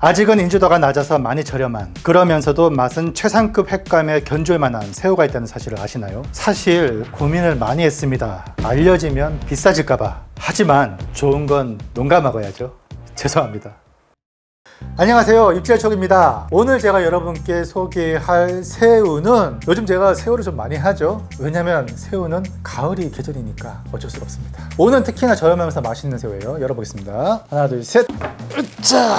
아직은 인지도가 낮아서 많이 저렴한 그러면서도 맛은 최상급 횟감에 견줄 만한 새우가 있다는 사실을 아시나요? 사실 고민을 많이 했습니다. 알려지면 비싸질까봐. 하지만 좋은 건 농가 먹어야죠. 죄송합니다. 안녕하세요 입질촉입니다 오늘 제가 여러분께 소개할 새우는 요즘 제가 새우를 좀 많이 하죠 왜냐면 새우는 가을이 계절이니까 어쩔 수가 없습니다 오늘 특히나 저렴하면서 맛있는 새우예요 열어보겠습니다 하나 둘셋 으짜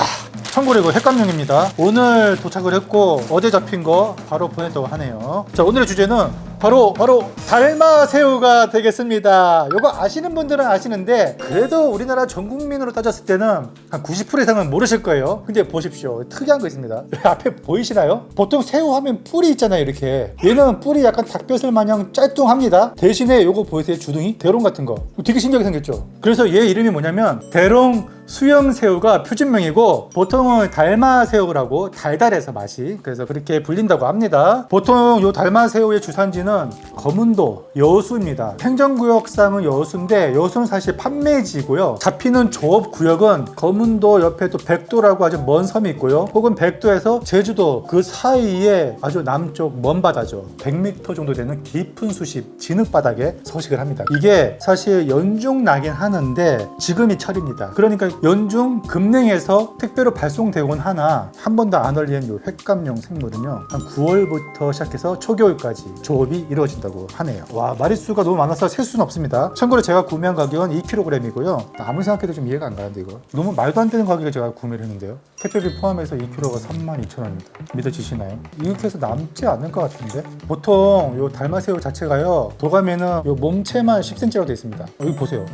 이거 횟감용입니다 오늘 도착을 했고 어제 잡힌 거 바로 보냈다고 하네요 자 오늘의 주제는 바로 바로 달마 새우가 되겠습니다. 이거 아시는 분들은 아시는데 그래도 우리나라 전 국민으로 따졌을 때는 한 90% 이상은 모르실 거예요. 근데 보십시오. 특이한 거 있습니다. 앞에 보이시나요? 보통 새우 하면 뿔이 있잖아요. 이렇게 얘는 뿔이 약간 닭뼈슬 마냥 짤뚱합니다. 대신에 요거 보이세요? 주둥이 대롱 같은 거. 되게 신기하게 생겼죠. 그래서 얘 이름이 뭐냐면 대롱 수영 새우가 표준명이고 보통은 달마 새우라고 달달해서 맛이 그래서 그렇게 불린다고 합니다. 보통 요 달마 새우의 주산지는 거문도 여수입니다. 행정구역상은 여수인데 여수는 사실 판매지고요. 잡히는 조업 구역은 거문도 옆에 또 백도라고 아주 먼 섬이 있고요. 혹은 백도에서 제주도 그 사이에 아주 남쪽 먼 바다죠. 100m 정도 되는 깊은 수심 진흙 바닥에 서식을 합니다. 이게 사실 연중 나긴 하는데 지금이 철입니다. 그러니까 연중 금냉에서 특별로 발송되곤 하나 한 번도 안 얼린 요 횟감용 생물은요 한 9월부터 시작해서 초겨울까지 조업이 이루어진다고 하네요. 와 마리수가 너무 많아서 셀 수는 없습니다. 참고로 제가 구매한 가격은 2kg이고요. 아무리 생각해도 좀 이해가 안 가는데 이거 너무 말도 안 되는 가격에 제가 구매를 했는데요. 택배비 포함해서 2kg가 32,000원입니다. 믿어지시나요? 이렇게 해서 남지 않을 것 같은데 보통 요 달마새우 자체가요 도감에는 요 몸체만 10cm라고 되어 있습니다. 여기 보세요.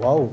와우.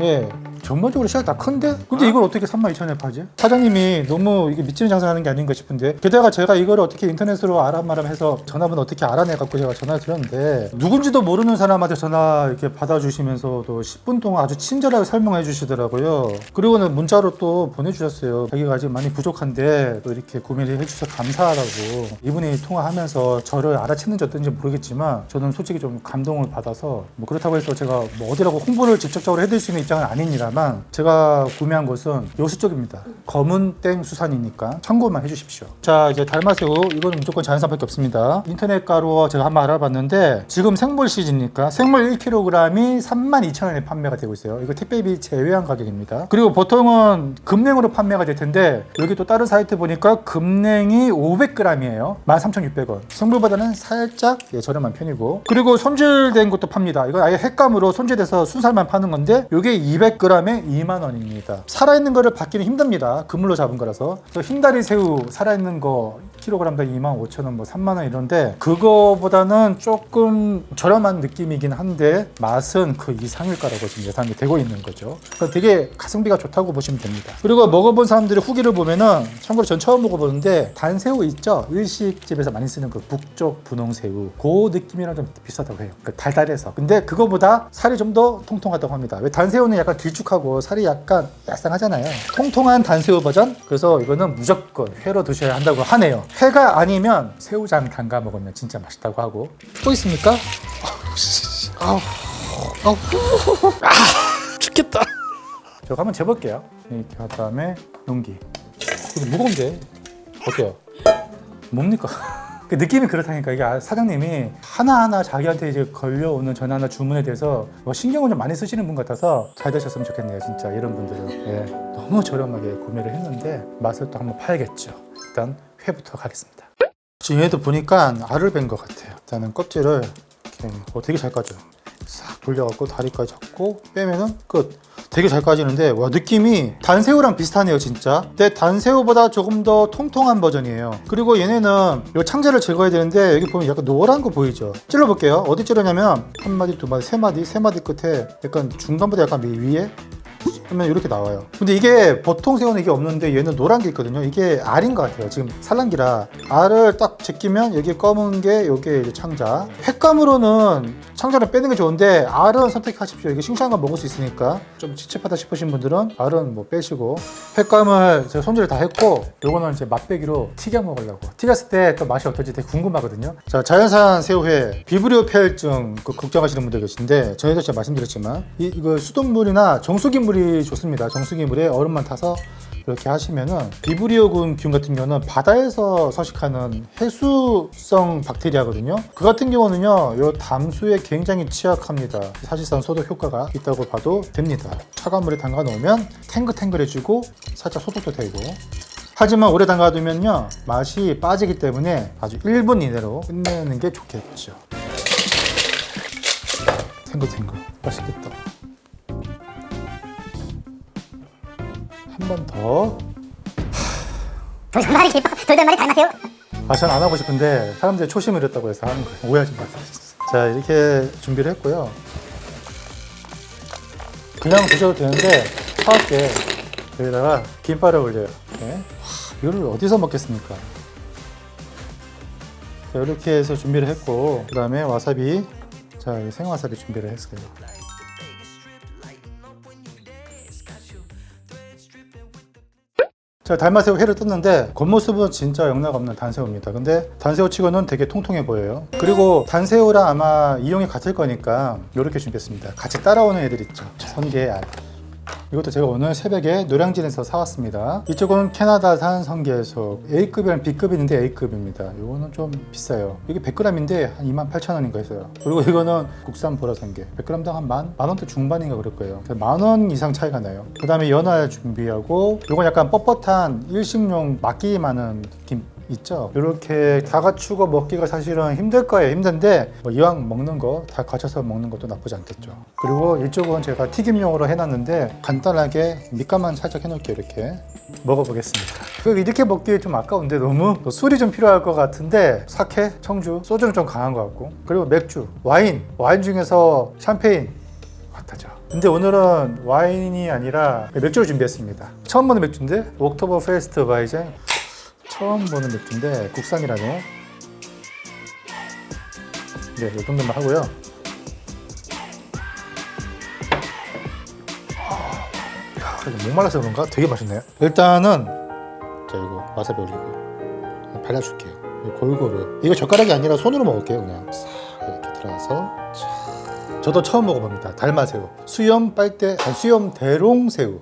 예, 전반적으로 시야가 다 큰데? 근데 이걸 어떻게 32,000원에 파지? 사장님이 너무 이게 미치는 장사하는 게 아닌가 싶은데 게다가 제가 이걸 어떻게 인터넷으로 알아말아해서 전화번호 어떻게 알아내갖고 제가 전화를 드렸는데 누군지도 모르는 사람한테 전화 이렇게 받아주시면서도 10분 동안 아주 친절하게 설명해 주시더라고요. 그리고는 문자로 또 보내주셨어요. 자기가 아직 많이 부족한데 또 이렇게 구매를 해주셔서 감사하다고. 이분이 통화하면서 저를 알아챘는지 어떤지 모르겠지만 저는 솔직히 좀 감동을 받아서 뭐 그렇다고 해서 제가 뭐 어디라고 홍보를 직접적으로 해드릴 수 있는 입장은 아닙니 다만 제가 구매한 곳은 여수 쪽입니다. 검은 땡 수산이니까 참고만 해주십시오. 자 이제 달마새우 이거는 무조건 자연산밖에 없습니다. 인터넷 가로 제가 한번 알아봤는데 지금 생물 시즌이니까 생물 1kg이 32,000원에 판매가 되고 있어요. 이거 택배비 제외한 가격입니다. 그리고 보통은 금냉으로 판매가 될 텐데 여기 또 다른 사이트 보니까 금냉이 500g이에요. 13,600원. 생물보다는 살짝 예, 저렴한 편이고 그리고 손질된 것도 팝니다. 이건 아예 횟감으로 손질돼서 순살만 파는 건데 이게 200g 에 2만 원입니다. 살아있는 거를 받기는 힘듭니다. 그물로 잡은 거라서. 그래서 흰다리 새우 살아있는 거 킬로그램당 2만 5천 원, 뭐 3만 원 이런데 그거보다는 조금 저렴한 느낌이긴 한데 맛은 그 이상일 거라고 지금 예상이 되고 있는 거죠. 그러니까 되게 가성비가 좋다고 보시면 됩니다. 그리고 먹어본 사람들의 후기를 보면은 참고로 전 처음 먹어보는데 단새우 있죠? 일식집에서 많이 쓰는 그 북쪽 분홍새우 그 느낌이랑 좀 비슷하다고 해요. 그러니까 달달해서. 근데 그거보다 살이 좀 더 통통하다고 합니다. 왜 단새우는 약간 길쭉하고 살이 약간 야쌍하잖아요. 통통한 단새우 버전. 그래서 이거는 무조건 회로 드셔야 한다고 하네요. 회가 아니면 새우장 담가 먹으면 진짜 맛있다고 하고. 또 있습니까? 아우, 아우, 아, 죽겠다. 저 한번 재볼게요. 이렇게 한 다음에 용기. 이거 무거운데 어때요? 뭡니까? 그 느낌이 그렇다니까. 이게 아, 사장님이 하나하나 자기한테 이제 걸려오는 전화나 주문에 대해서 뭐 신경을 좀 많이 쓰시는 분 같아서 잘 되셨으면 좋겠네요 진짜. 이런 분들은. 예, 너무 저렴하게 구매를 했는데 맛을 또 한번 봐야겠죠. 일단 회부터 가겠습니다. 지금 얘도 보니까 알을 뺀 것 같아요. 일단은 껍질을 이렇게 어, 되게 잘 까져요. 싹 돌려갖고 다리까지 잡고 빼면은 끝. 되게 잘 까지는데 와 느낌이 단새우랑 비슷하네요 진짜. 근데 단새우보다 조금 더 통통한 버전이에요. 그리고 얘네는 요 창자를 제거해야 되는데 여기 보면 약간 노란 거 보이죠? 찔러볼게요. 어디 찔러냐면 한 마디, 두 마디, 세 마디, 세 마디 끝에 약간 중간보다 약간 위에 하면 이렇게 나와요. 근데 이게 보통 새우는 이게 없는데 얘는 노란 게 있거든요. 이게 알인 것 같아요. 지금 산란기라 알을 딱 제끼면 여기 검은 게 여기 이제 창자. 횟감으로는 창자를 빼는 게 좋은데 알은 선택하십시오. 이게 싱싱한 거 먹을 수 있으니까 좀 찝찝하다 싶으신 분들은 알은 뭐 빼시고 횟감을 제가 손질을 다 했고 요거는 이제 맛배기로 튀겨 먹으려고 튀겼을 때 또 맛이 어떨지 되게 궁금하거든요. 자 자연산 새우회 비브리오 폐혈증 그 걱정하시는 분들 계신데 저희도 제가 말씀드렸지만 이, 이거 수돗물이나 정수기 물이 좋습니다. 정수기 물에 얼음만 타서 이렇게 하시면은 비브리오군 균 같은 경우는 바다에서 서식하는 해수성 박테리아거든요. 그 같은 경우는요, 요 담수에 굉장히 취약합니다. 사실상 소독 효과가 있다고 봐도 됩니다. 차가운 물에 담가 놓으면 탱글탱글해지고 살짝 소독도 되고. 하지만 오래 담가두면요 맛이 빠지기 때문에 아주 1분 이내로 끝내는 게 좋겠죠. 탱글탱글 맛있겠다. 한 번 더. 돌돌 말이 길고 돌돌 말이 닮았어요. 아, 전 안 하고 싶은데 사람들이 초심을 잃었다고 해서 하는 거예요. 오해하지 마세요. 자, 이렇게 준비를 했고요. 그냥 드셔도 되는데 차갑게 여기다가 김밥을 올려요. 네. 와, 이거를 어디서 먹겠습니까? 자, 이렇게 해서 준비를 했고 그 다음에 와사비 자, 이 생와사비 준비를 했어요. 자, 달마새우 회를 떴는데 겉모습은 진짜 영락 없는 단새우입니다. 근데 단새우 치고는 되게 통통해 보여요. 그리고 단새우랑 아마 이용이 같을 거니까 이렇게 준비했습니다. 같이 따라오는 애들 있죠. 성게 알. 이것도 제가 오늘 새벽에 노량진에서 사왔습니다. 이쪽은 캐나다산 성게속 A급이랑 B급이 있는데 A급입니다. 이거는 좀 비싸요. 이게 100g인데 한 28,000원인가 했어요. 그리고 이거는 국산 보라 성게 100g당 한 만, 만 원대 중반인가 그럴 거예요. 만 원 이상 차이가 나요. 그 다음에 연어 준비하고 이건 약간 뻣뻣한 일식용 막기 많은 김 있죠. 이렇게 다 갖추고 먹기가 사실은 힘들 거예요. 힘든데 뭐 이왕 먹는 거 다 갖춰서 먹는 것도 나쁘지 않겠죠. 그리고 이쪽은 제가 튀김용으로 해놨는데 간단하게 밑간만 살짝 해놓을게요. 이렇게 먹어보겠습니다. 그 이렇게 먹기 좀 아까운데 너무 또 술이 좀 필요할 것 같은데 사케, 청주, 소주는 좀 강한 것 같고 그리고 맥주, 와인, 와인 중에서 샴페인 같아죠. 근데 오늘은 와인이 아니라 맥주를 준비했습니다. 처음 보는 맥주인데 옥토버 페스트 바이젠 처음 보는 맥주인데 국산이라네. 네, 이 정도만 하고요. 아, 이거 목말라서 그런가? 되게 맛있네요. 일단은 자 이거 와사비 올리고 발라줄게요. 골고루. 이거 젓가락이 아니라 손으로 먹을게요. 그냥 싹 이렇게 들어서. 자. 저도 처음 먹어봅니다. 달마새우. 수염 빨대, 아니, 수염 대롱새우.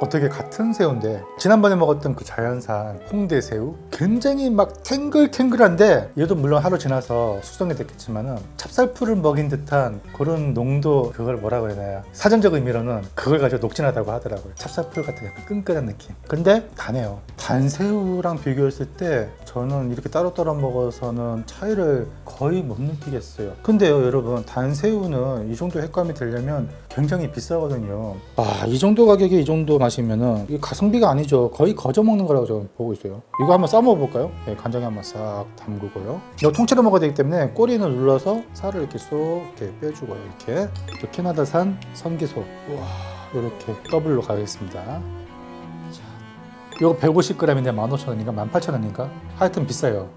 어떻게 같은 새우인데 지난번에 먹었던 그 자연산 홍대 새우 굉장히 막 탱글탱글한데 얘도 물론 하루 지나서 숙성이 됐겠지만은 찹쌀풀을 먹인 듯한 그런 농도 그걸 뭐라고 해야 되나요 사전적 의미로는 그걸 가지고 녹진하다고 하더라고요. 찹쌀풀 같은 약간 끈끈한 느낌. 근데 다네요. 단새우랑 비교했을 때 저는 이렇게 따로따로 먹어서는 차이를 거의 못 느끼겠어요. 근데요 여러분 단새우는 이 정도 횟감이 되려면 굉장히 비싸거든요. 아이 정도 가격에 이 정도 마시면은 이게 가성비가 아니죠. 거의 거저 먹는 거라고 저는 보고 있어요. 이거 한번 싸 먹어볼까요? 네, 간장에 한번 싹 담그고요. 이거 통째로 먹어야 되기 때문에 꼬리는 눌러서 살을 이렇게 쏙 이렇게 빼주고요. 이렇게. 또 캐나다산 성게소. 우와 이렇게 더블로 가겠습니다. 자, 이거 150g인데 15,000원인가? 18,000원인가? 하여튼 비싸요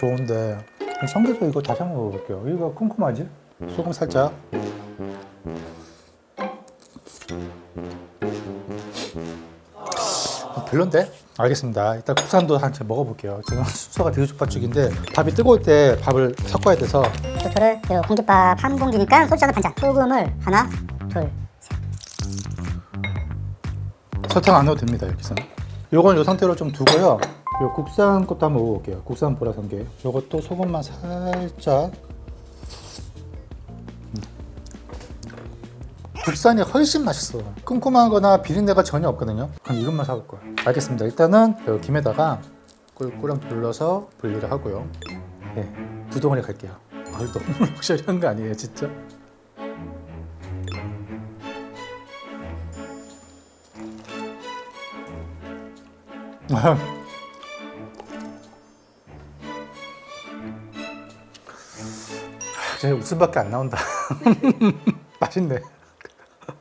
좋은데 성게소 이거 다시 한번 먹어볼게요 이거 쿰쿰하지? 소금 살짝 어, 별론데? 알겠습니다 일단 국산도 한 채 먹어볼게요 지금 순서가 돼지족발죽인데 밥이 뜨거울 때 밥을 섞어야 돼서 저를 그 공깃밥 한 공기니까 소주잔 반잔. 소금을 하나, 둘. 설탕 안 넣어도 됩니다 여기서는 요건 이 상태로 좀 두고요 요 국산 것도 한번 먹어볼게요. 국산 보라성게 요것도 소금만 살짝. 음. 국산이 훨씬 맛있어. 쿰쿰하거나 비린내가 전혀 없거든요. 그럼 이것만 사볼 거야 알겠습니다. 일단은 요 김에다가 꿀꿀한 불러서 분리를 하고요. 네, 부동원에 갈게요. 아, 너무 럭셔리한 거 아니에요 진짜 제 웃음밖에 안 나온다. 맛있네.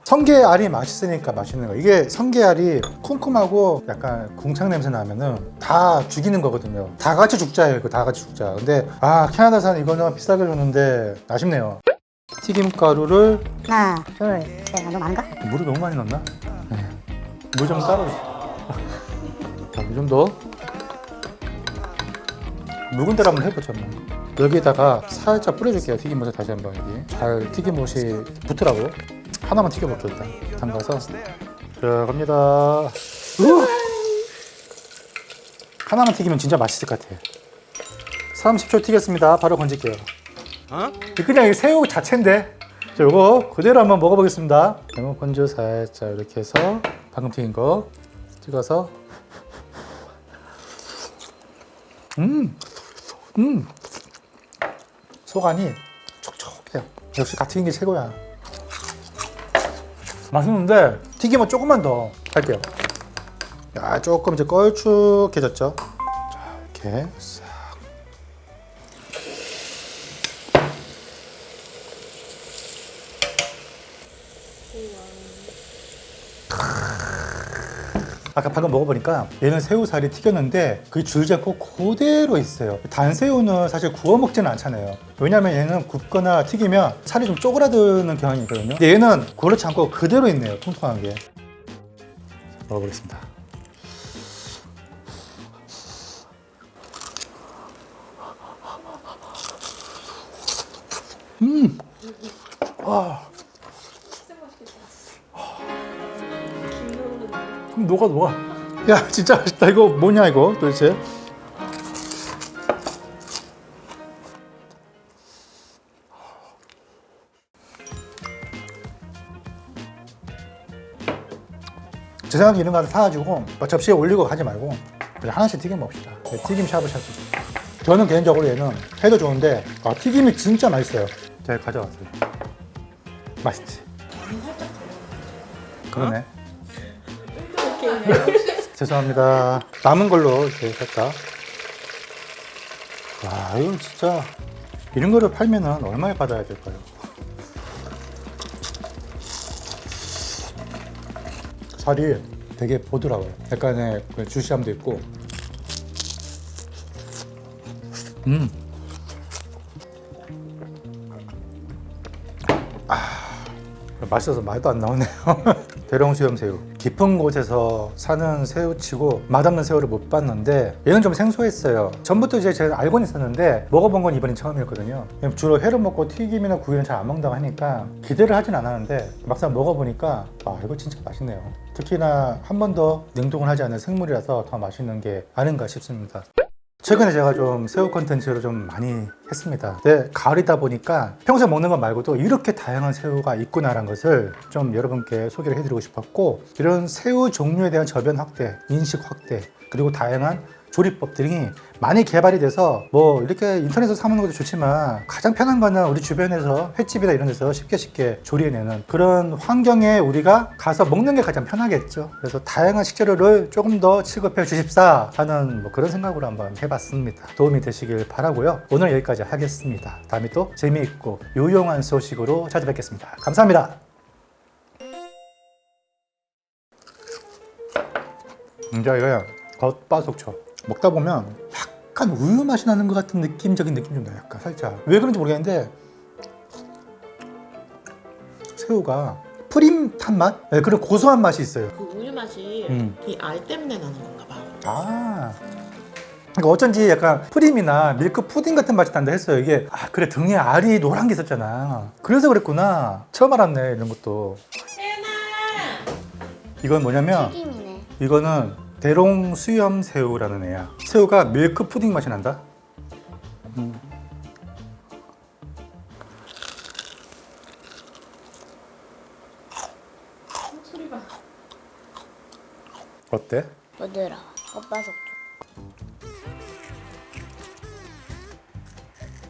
성게알이 맛있으니까 맛있는 거. 이게 성게알이 쿰쿰하고 약간 궁창 냄새 나면은 다 죽이는 거거든요. 다 같이 죽자예요. 이거 다 같이 죽자. 근데 아 캐나다산 이거는 비싸게 주는데 아쉽네요. 튀김 가루를 하나, 둘, 셋. 아, 너무 많은가? 물을 너무 많이 넣었나? 네. 물좀 따로 주세요. 자, 이 정도. 묵은 대로 한번. 한번. 여기다가 살짝 뿌려줄게요. 튀김옷에 다시 한번 여기. 잘 튀김옷이 붙으라고. 하나만 튀겨볼게요, 일단. 담가서. 자, 갑니다. 우! 하나만 튀기면 진짜 맛있을 것 같아요. 30초 튀겼습니다. 바로 건질게요. 그냥 이 새우 자체인데. 자, 요거 그대로 한번 먹어보겠습니다. 레몬건주 살짝 이렇게 해서 방금 튀긴 거 찍어서 음, 음, 속안이 촉촉해요. 역시 갓 튀긴 게 최고야. 맛있는데 튀김은 조금만 더 할게요. 야, 조금 이제 걸쭉해졌죠. 자, 이렇게 아까 방금 먹어보니까 얘는 새우살이 튀겼는데 그게 줄지 않고 그대로 있어요. 단새우는 사실 구워 먹지는 않잖아요. 왜냐면 얘는 굽거나 튀기면 살이 좀 쪼그라드는 경향이 있거든요. 근데 얘는 그렇지 않고 그대로 있네요. 통통하게. 먹어보겠습니다. 음! 와. 그럼 녹아 녹아. 야 진짜 맛있다. 이거 뭐냐 이거 도대체? 제 생각에 이런 거 하나 사가지고 막 접시에 올리고 가지 말고 그냥 하나씩 튀김 먹읍시다. 네, 튀김 샤브샤브. 저는 개인적으로 얘는 해도 좋은데 아, 튀김이 진짜 맛있어요. 제가 가져왔어요. 맛있지? 그러네. 죄송합니다. 남은 걸로 이렇게 살까? 와, 이거 진짜 이런 거를 팔면은 얼마에 받아야 될까요? 살이 되게 보드라워요. 약간의 그 주시함도 있고. 음. 맛있어서 말도 안 나오네요. 대롱수염 새우. 깊은 곳에서 사는 새우치고 맛없는 새우를 못 봤는데 얘는 좀 생소했어요. 전부터 이제 제가 알고는 있었는데 먹어본 건 이번이 처음이었거든요. 주로 회로 먹고 튀김이나 구이는 잘 안 먹는다고 하니까 기대를 하진 않았는데 막상 먹어보니까 아 이거 진짜 맛있네요. 특히나 한 번 더 냉동을 하지 않은 생물이라서 더 맛있는 게 아닌가 싶습니다. 최근에 제가 좀 새우 컨텐츠를 좀 많이 했습니다. 근데 가을이다 보니까 평소에 먹는 것 말고도 이렇게 다양한 새우가 있구나라는 것을 좀 여러분께 소개를 해드리고 싶었고 이런 새우 종류에 대한 저변 확대, 인식 확대 그리고 다양한 조리법들이 많이 개발이 돼서 뭐 이렇게 인터넷에서 사먹는 것도 좋지만 가장 편한 거는 우리 주변에서 횟집이나 이런 데서 쉽게 쉽게 조리해내는 그런 환경에 우리가 가서 먹는 게 가장 편하겠죠. 그래서 다양한 식재료를 조금 더 취급해 주십사 하는 뭐 그런 생각으로 한번 해봤습니다. 도움이 되시길 바라고요. 오늘 여기까지 하겠습니다. 다음에 또 재미있고 유용한 소식으로 찾아뵙겠습니다. 감사합니다. 이제 이거 겉바속촉 먹다 보면 약간 우유 맛이 나는 것 같은 느낌적인 느낌 좀 나요. 약간 살짝 왜 그런지 모르겠는데 새우가 프림 탄 맛? 네, 그런 고소한 맛이 있어요. 그 우유 맛이 음. 이 알 때문에 나는 건가 봐. 아. 그러니까 어쩐지 약간 프림이나 밀크 푸딩 같은 맛이 난다 했어요. 이게 아 그래 등에 알이 노란 게 있었잖아. 그래서 그랬구나. 처음 알았네 이런 것도. 이건 뭐냐면 튀김이네. 이거는 대롱 수염 새우라는 애야. 새우가 밀크 푸딩 맛이 난다. 음. 어때? 부드러워. 겉바속.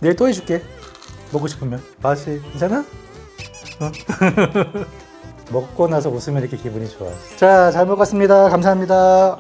내일 또 해줄게. 먹고 싶으면. 맛이 괜찮아? 어? 먹고 나서 웃으면 이렇게 기분이 좋아. 자, 잘 먹었습니다. 감사합니다.